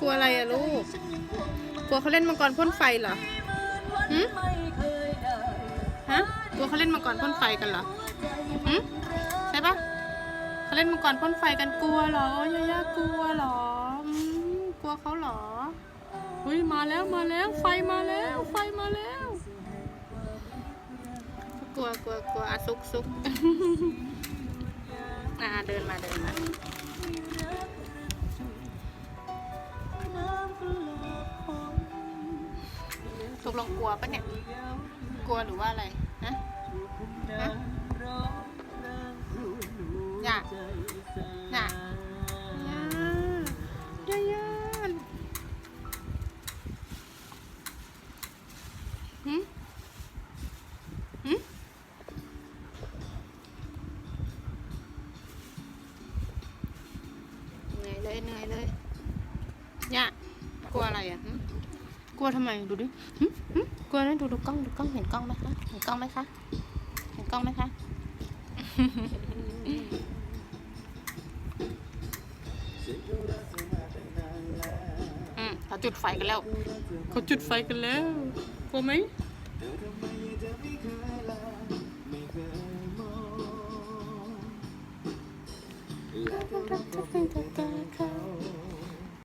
กลัวอะไรอะลูก กลัวเขาเล่นมังกรพ่นไฟเหรอหืมฮะ กลัวเขาเล่นมังกรพ่นไฟกันเหรอหืมใช่ปะเขาเล่นมังกรพ่นไฟกันกลัวเหรอยายากลัวเหรออืมกลัวเขาเหรออุ้ยมาแล้วมาแล้ว ไฟมาแล้ว ไฟมาแล้ว กลัวกลัวกลัวอะซุกซุกอ่าเดินมาเดินมา กลงกลัวปะเนี่ย กลัวหรือว่าอะไรฮะฮะอย่าอย่าอย่าย่าย่าหืมหืมเหนื่อยเลยเหนื่อยเลยย่ากลัวอะไรอะหึ กลัวทำไมดูดิหึหึกลัวนะดูดูกล้องดูกล้องเห็นกล้องไหมคะเห็นกล้องไหมคะเห็นกล้องไหมคะอืมเขาจุดไฟกันแล้วเขาจุดไฟกันแล้วกลัวไหม